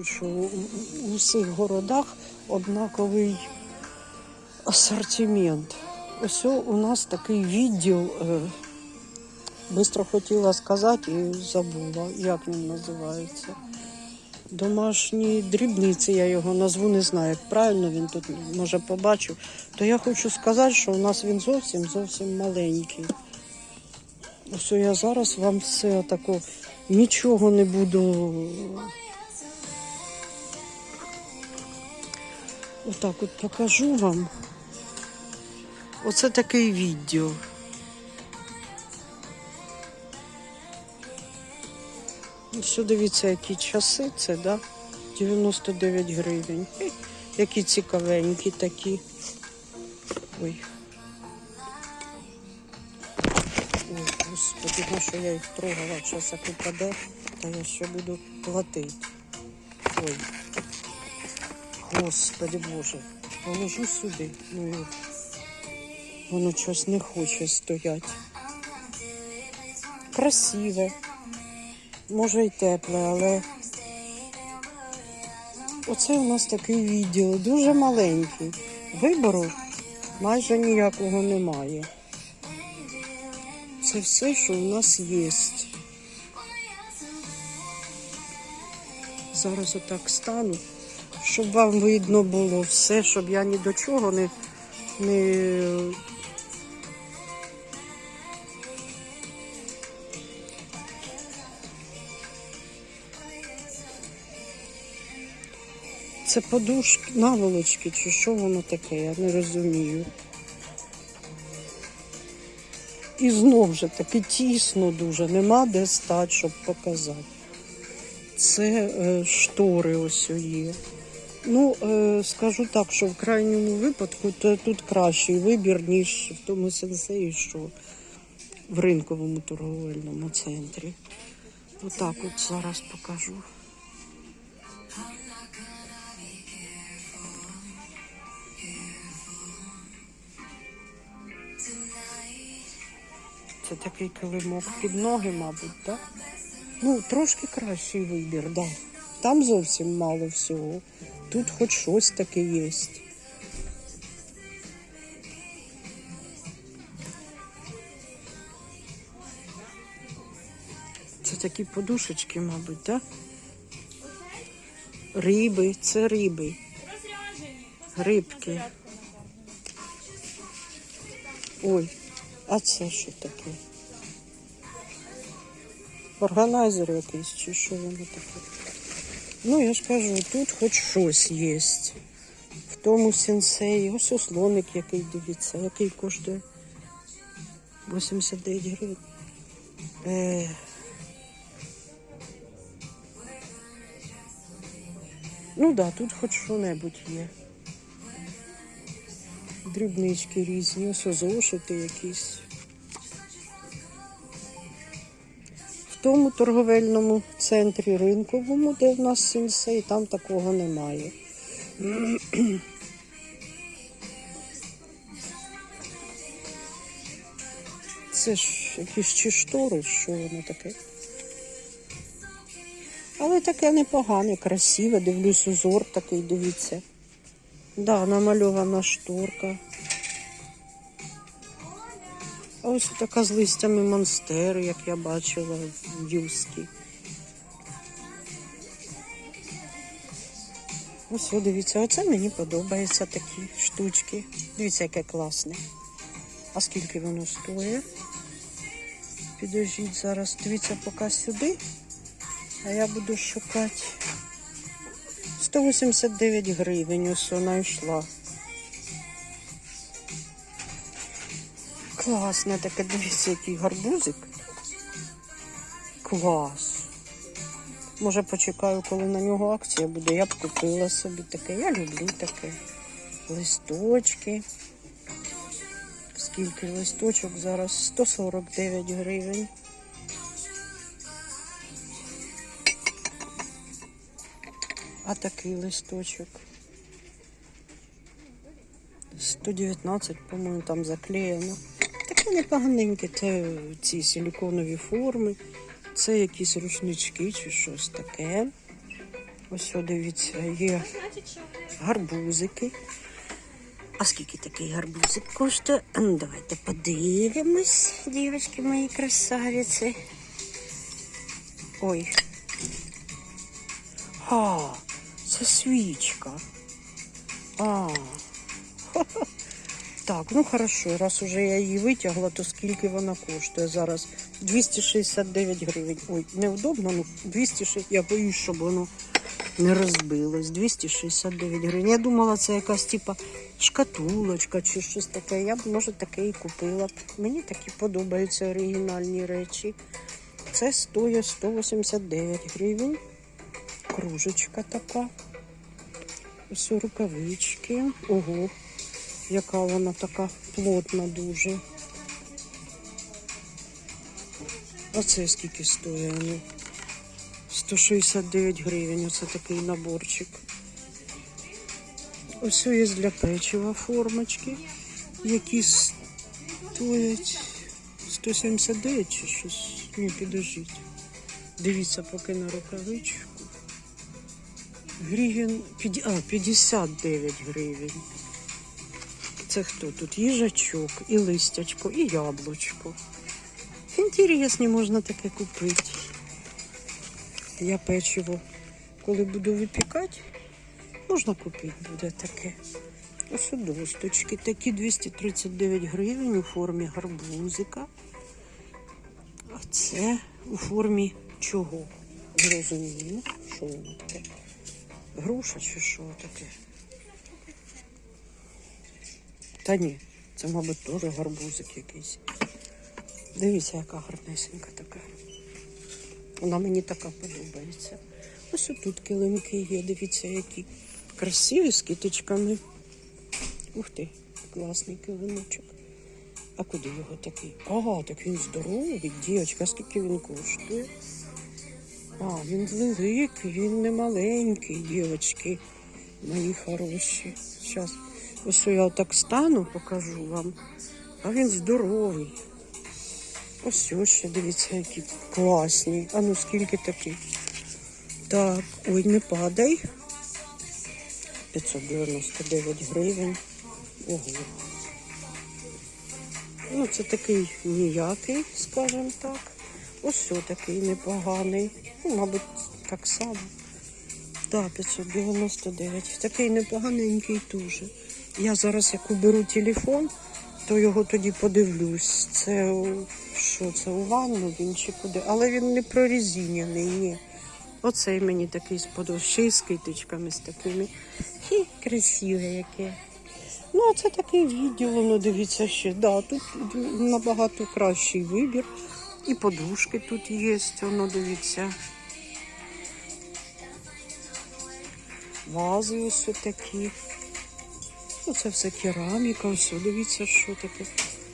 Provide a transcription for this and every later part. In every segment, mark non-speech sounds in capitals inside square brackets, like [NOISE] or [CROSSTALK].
Що у, всіх городах однаковий асортимент. Ось у нас такий відділ. Е, бистро хотіла сказати і забула, як він називається. Домашні дрібниці, я його назву не знаю, як правильно він тут може побачив. То я хочу сказати, що у нас він зовсім зовсім маленький. Ось я зараз вам все тако нічого не буду. Отак от покажу вам. Оце такий відділ. Все дивіться, які часи це, да? 99 гривень. Які цікавенькі такі. Ой. Ой, господи, на що я їх трогала, зараз як упаде, то я ще буду платити. Ой. Господи Боже, положу сюди. Ну, воно щось не хоче стояти. Красиве. Може й тепле, але оце у нас такий відділ, дуже маленький. Вибору майже ніякого немає. Це все, що у нас є. Зараз отак стану, щоб вам видно було все, щоб я ні до чого не, не Це подушки, наволочки, чи що воно таке, я не розумію. І знов же таки тісно дуже, нема де стати, щоб показати. Це е, штори ось є. Ну, е, скажу так, що в крайньому випадку то тут кращий вибір, ніж в тому сенсеї, що в ринковому торговельному центрі. Отак от зараз покажу. Це такий килимок під ноги, мабуть, так? Ну, трошки кращий вибір, так. Да. Там зовсім мало всього. Тут хоч щось таке є. Це такі подушечки, мабуть, так? Риби, це риби. Рибки. Ой, а це що таке? Органайзер якийсь чи що воно таке? Ну, я ж кажу, тут хоч щось є. В тому сенсеї. Ось ослоник який дивіться, який коштує 89 гривень. Е... Ну так, да, тут хоч що-небудь є. Дрібнички різні, ось зошити якісь. Тому торговельному центрі ринковому, де в нас сенсей, там такого немає. [CLEARS THROAT] Це ж якісь чи штори, що воно таке. Але таке непогане, красиве, дивлюсь, узор такий, дивіться. Да, намальована шторка. Ось така з листями монстери, як я бачила в Юскі. Ось, дивіться, оце мені подобаються такі штучки. Дивіться, яке класне. А скільки воно стоїть? Підождіть зараз, дивіться, поки сюди, а я буду шукати. 189 гривень ось вона йшла. Класне таке, дивіться, який гарбузик. Клас. Може почекаю, коли на нього акція буде. Я б купила собі таке. Я люблю таке. Листочки. Скільки листочок зараз? 149 гривень. А такий листочок. 119, по-моєму, там заклеєно. Таке непоганеньке. Це ці силіконові форми, це якісь рушнички чи щось таке. Ось, дивіться, є гарбузики. А скільки такий гарбузик коштує? Ну, давайте подивимось, дівчатки мої красавиці. Ой. А, це свічка. А. Ха-ха. Так, ну хорошо, раз уже я її витягла, то скільки вона коштує зараз? 269 гривень. Ой, невдобно, ну 260, я боюсь, щоб воно не розбилось. 269 гривень. Я думала, це якась типа шкатулочка чи щось таке. Я б, може, таке і купила. Мені такі подобаються оригінальні речі. Це стоїть 189 гривень. Кружечка така. Ось рукавички. Ого, яка вона така плотна дуже. А це скільки стоїть? Ну, 169 гривень. Оце такий наборчик. Ось є для печива формочки, які стоять 179 чи щось. Ні, підождіть. Дивіться поки на рукавичку. Гривень, а, 59 гривень. Це хто тут? Їжачок, і листячко, і яблучко. Інтересні можна таке купити. Я печиво, коли буду випікати, можна купити буде таке. Ось досточки. Такі 239 гривень у формі гарбузика. А це у формі чого? Зрозуміло, що воно таке? Груша чи що таке? Та ні, це, мабуть, теж гарбузик якийсь. Дивіться, яка гарнесенька така. Вона мені така подобається. Ось тут килимки є, дивіться, які красиві з китичками. Ух ти, класний килимочок. А куди його такий? А, так він здоровий, дівчатка, скільки він коштує? А, він великий, він не маленький, дівчатки, мої хороші. Зараз ось я отак стану, покажу вам. А він здоровий. Ось ось ще дивіться, які класні. А ну скільки таких? Так, ой, не падай. 599 гривень. Ого. Ну, це такий ніякий, скажімо так. Ось такий непоганий. Ну, мабуть, так само. Так, 599. Такий непоганенький дуже. Я зараз як уберу телефон, то його тоді подивлюсь. Це що це у ванну він чи куди. Але він не прорізіняний, ні. Оцей мені такий сподобався. Ще й з китичками з такими. Хі, красиве яке. Ну, це такий відділ, ну дивіться ще. Да, тут набагато кращий вибір. І подушки тут є, воно дивіться. Вази ось такі. Ну, це все кераміка, ось дивіться, що таке.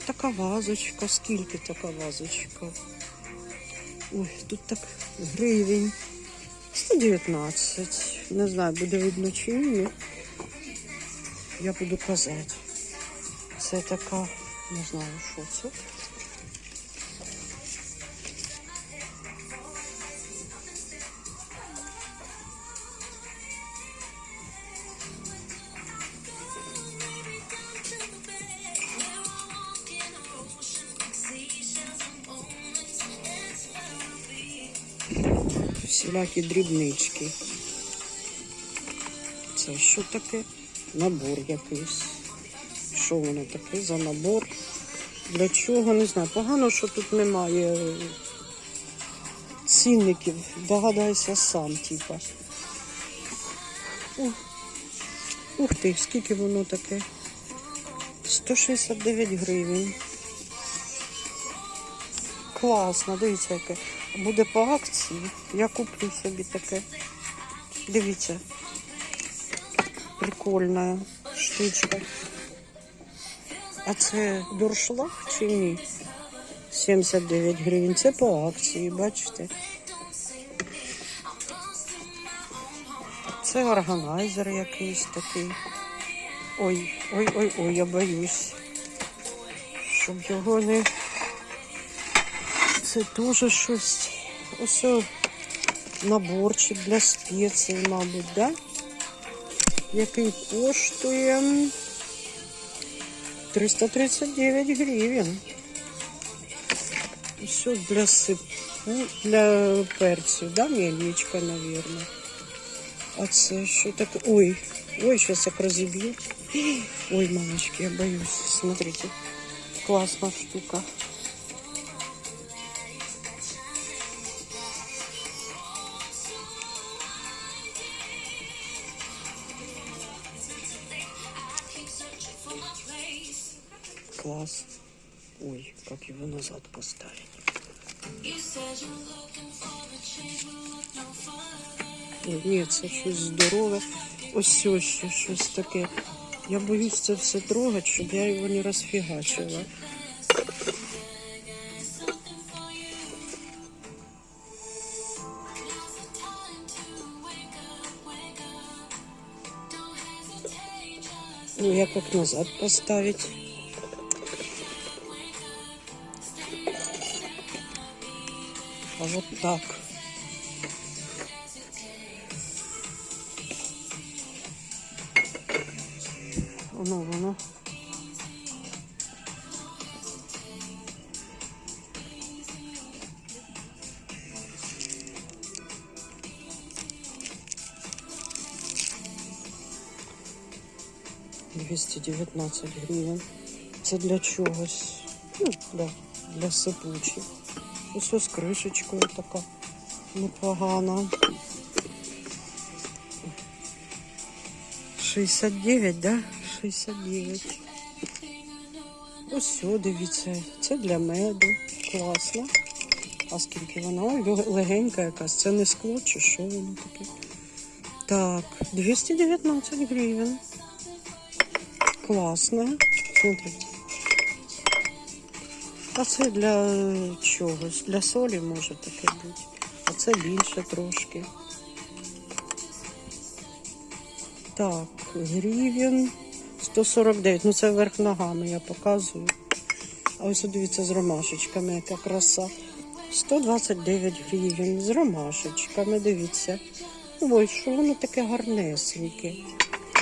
Така вазочка, скільки така вазочка? Ой, тут так гривень. 119. Не знаю, буде видно чи ні. Я буду казати. Це така, не знаю, що це. Всілякі дрібнички. Це що таке? Набор якийсь. Що воно таке за набор? Для чого? Не знаю. Погано, що тут немає цінників. Догадайся сам, типа. Ух ти, скільки воно таке? 169 гривень. Класно, дивіться, яке. Буде по акції. Я куплю собі таке. Дивіться. Прикольна штучка. А це дуршлаг чи ні? 79 гривень. Це по акції, бачите? Це органайзер якийсь такий. Ой, ой, ой, ой, я боюсь. Щоб його не. Це теж щось. Ось о, наборчик для спецій, мабуть, да? який коштує 339 гривень. Все для сипу, для перцю, да, мельничка, наверное. А це що таке? Ой, ой, сейчас як розіб'ю. Ой, мамочки, я боюсь. Смотрите, классная штука. Его назад поставить. Ой, ні, це щось здорове. Ось ось ще щось таке. Я боюсь це все трогати, щоб я його не розфігачила. Ну, я как назад поставить. Вот так. Воно, воно. Двісті дев'ятнадцять гривень. Це для чогось. Ну, для, для сипучих. Ось ось кришечкою така непогана. 69, да? 69. Ось все, дивіться. Це для меду. Класно. А скільки вона? Легенька якась. Це не скло чи що воно таке? Так, 219 гривень. Класно. Смотрите. А це для чогось? Для солі може таке бути. А це більше трошки. Так, гривень 149. Ну це верх ногами я показую. А ось дивіться з ромашечками, яка краса. 129 гривень з ромашечками, дивіться. Ой, що воно таке гарнесеньке.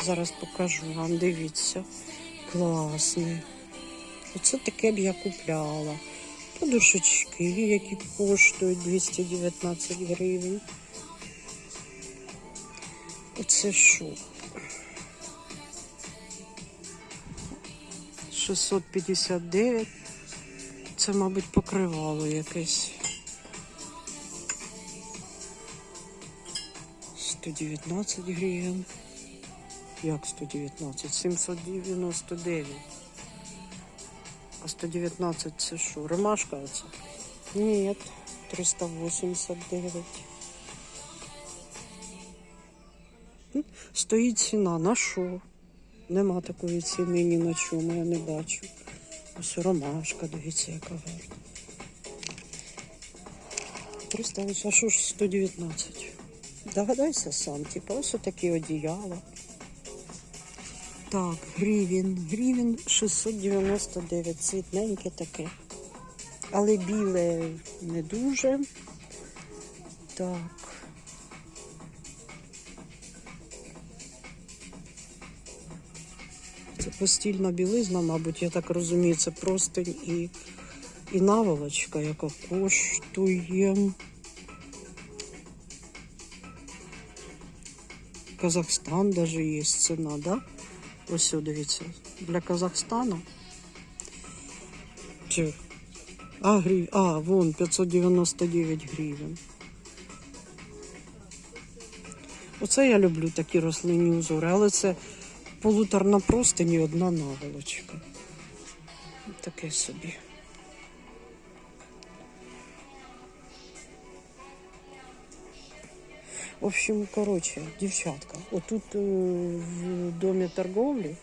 Зараз покажу вам, дивіться. Класне. Оце таке б я купляла. Подушечки, які коштують 219 гривень. Оце що? 659. Це, мабуть, покривало якесь. 119 гривень. Як 119? 799. А 119 це що? Ромашка оце? Ні, 389. Стоїть ціна. На що? Нема такої ціни ні на чому, я не бачу. Ось ромашка, дивіться, яка гарна. 308, а що ж 119? Догадайся сам, типу, ось такі одіяла. Так, гривень. Гривень 699, цвітненьке таке. Але біле не дуже. Так. Це постільна білизна, мабуть, я так розумію, це простень і, і наволочка, яка коштує. Казахстан даже є ціна, да? Ось дивіться. Для Казахстану. Чи? А, грі... а, вон 599 гривень. Оце я люблю такі рослинні узори, але це полуторна простині одна наволочка. Таке собі. В общем, короче, дівчатка, отут е, в домі торговлі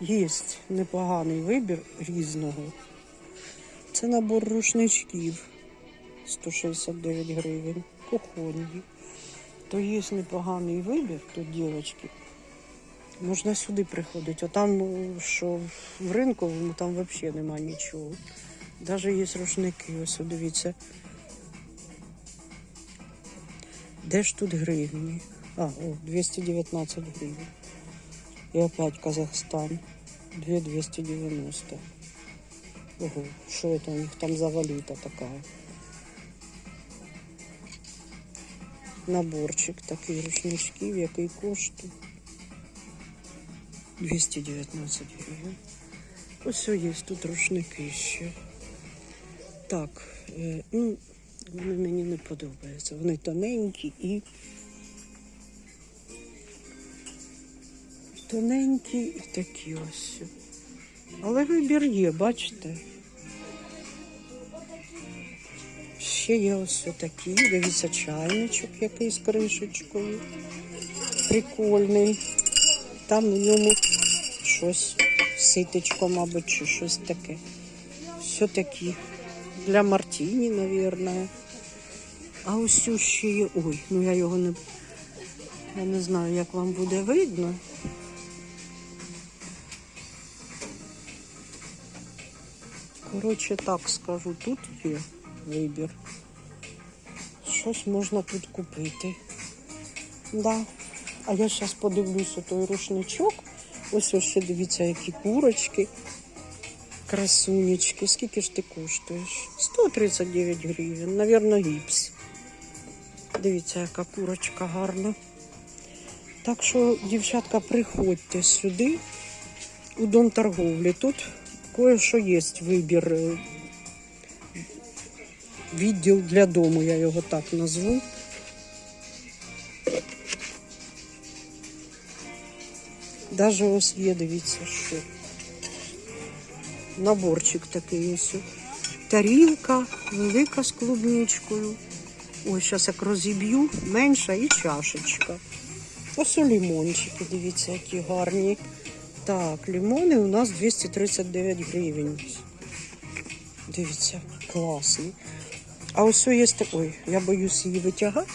є непоганий вибір різного. Це набор рушничків 169 гривень, кухонні. То є непоганий вибір тут, дівчатки. Можна сюди приходити. А там, що в ринковому, там взагалі немає нічого. Навіть є рушники, ось дивіться. Де ж тут гривні? А, о, 219 гривень. І опять Казахстан. 2290. Ого, що это у них там за валюта такая? Наборчик такий рушничків, який коштує 219 гривень. Ось є тут рушники ще. Так, е, ну, вони мені не подобаються. Вони тоненькі і тоненькі і такі ось. Але вибір є, бачите? Ще є ось такі, дивіться, чайничок який з кришечкою. Прикольний. Там в ньому щось ситечко, мабуть, чи щось таке. Все такі. Для Мартіні, мабуть. А ось ще є. Ой, ну я його не. Я не знаю, як вам буде видно. Коротше, так скажу, тут є вибір. Щось можна тут купити. Да. А я зараз подивлюся той рушничок. Ось ось ще дивіться, які курочки. Красунечки. Скільки ж ти коштуєш? 139 гривень. Навірно, гіпс. Дивіться, яка курочка гарна. Так що, дівчатка, приходьте сюди, у дом торговлі. Тут кое-що є вибір. е, Відділ для дому, я його так назву. Даже ось є, дивіться, що. Наборчик такий ось. Тарілка велика з клубничкою. Ось зараз як розіб'ю, менша і чашечка. Ось лимончики, дивіться, які гарні. Так, лимони у нас 239 гривень. Дивіться, класні. А ось є так. Ой, я боюсь її витягати,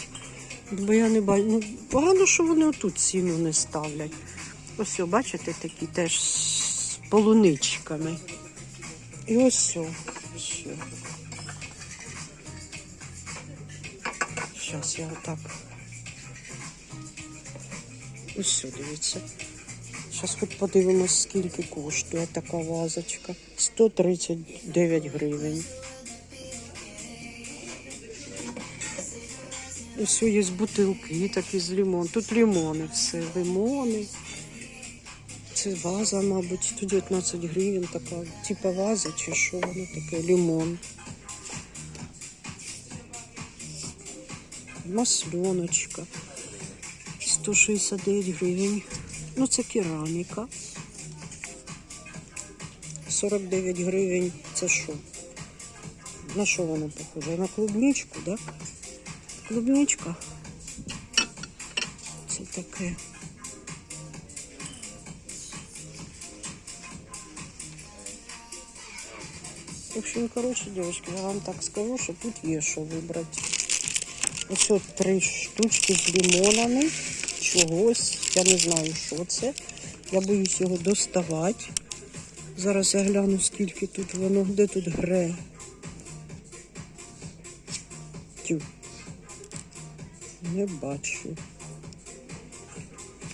бо я не бачу. Ну, погано, що вони отут ціну не ставлять. Ось, бачите, такі теж з полуничками. І ось ще. Зараз я отак. Ось дивіться. Зараз хоч подивимось, скільки коштує така вазочка. 139 гривень. Ось є бутилки такі з лимон. Тут лимони все, лимони. Це ваза, мабуть, 119 гривень така, типа ваза чи що воно таке, лимон. Масленочка. 169 гривень. Ну, це кераміка. 49 гривень. Це що? На що воно похоже? На клубничку, так? Да? Клубничка. Це таке. В общем, короче, девочки, я вам так скажу, що тут є що вибрати. Ось три штучки з лимонами, чогось. Я не знаю, що це. Я боюсь його доставати. Зараз я гляну, скільки тут воно, де тут гре. Тю. Не бачу.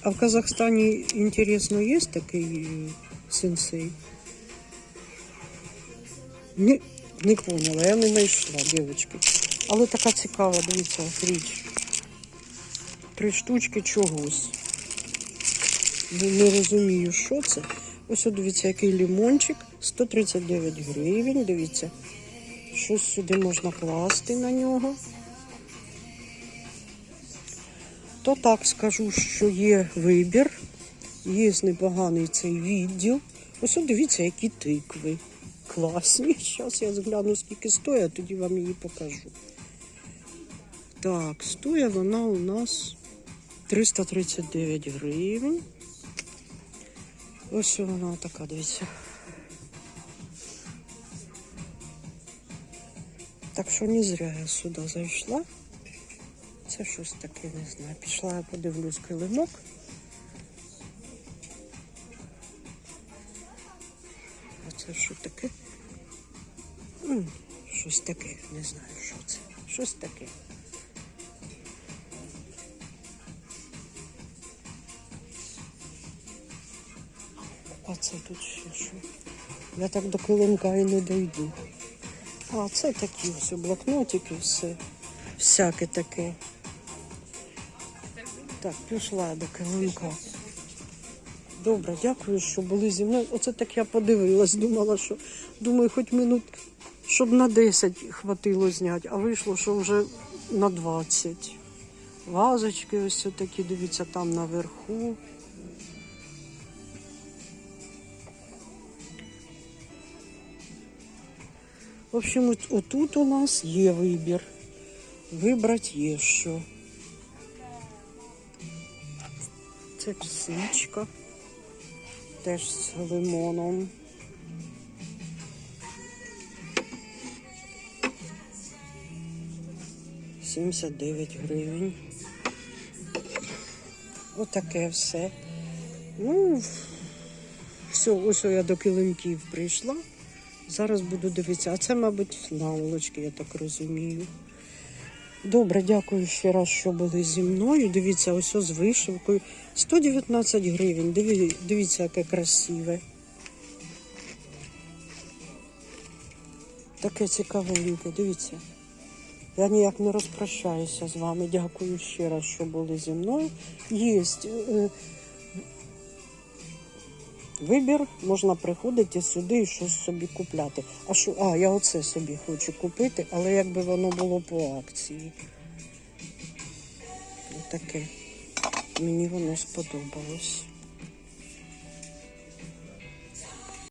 А в Казахстані, інтересно, є такий е, сенсей? Не, не поняла, я не знайшла, дівчатки. Але така цікава, дивіться, річ. Три штучки чогось. Не, розумію, що це. Ось дивіться, який лимончик. 139 гривень. Дивіться. Щось сюди можна класти на нього. То так скажу, що є вибір. Є непоганий цей відділ. Ось дивіться, які тикви. Класні. Зараз я згляну, скільки стоїть, а тоді вам її покажу. Так, стоїть вона у нас 339 гривень. Ось вона така, дивіться. Так що не зря я сюди зайшла. Це щось таке, не знаю. Пішла я подивлюсь килимок. Це що таке? Щось таке, не знаю, що це. Щось таке. А це тут ще що? Я так до килимка і не дойду. А це такі ось блокнотики, все. Всяке таке. Так, пішла до килимка. Добре, дякую, що були зі мною. Оце так я подивилась, думала, що думаю, хоч минут, щоб на 10 хватило зняти, а вийшло, що вже на 20. Вазочки ось такі, дивіться, там наверху. В общем, отут у нас є вибір. Вибрати є що. Це свічка. Теж з лимоном. Сімдесят дев'ять гривень. Отаке все. Ну, все, ось я до килимків прийшла. Зараз буду дивитися. А це, мабуть, наволочки, я так розумію. Добре, дякую ще раз, що були зі мною. Дивіться, ось з вишивкою. 119 гривень. Диві- Дивіться, яке красиве. Таке цікавеньке, дивіться. Я ніяк не розпрощаюся з вами. Дякую ще раз, що були зі мною. Є е, вибір, можна приходити сюди і щось собі купляти. А що, а, я оце собі хочу купити, але якби воно було по акції. Таке. Мені воно сподобалось.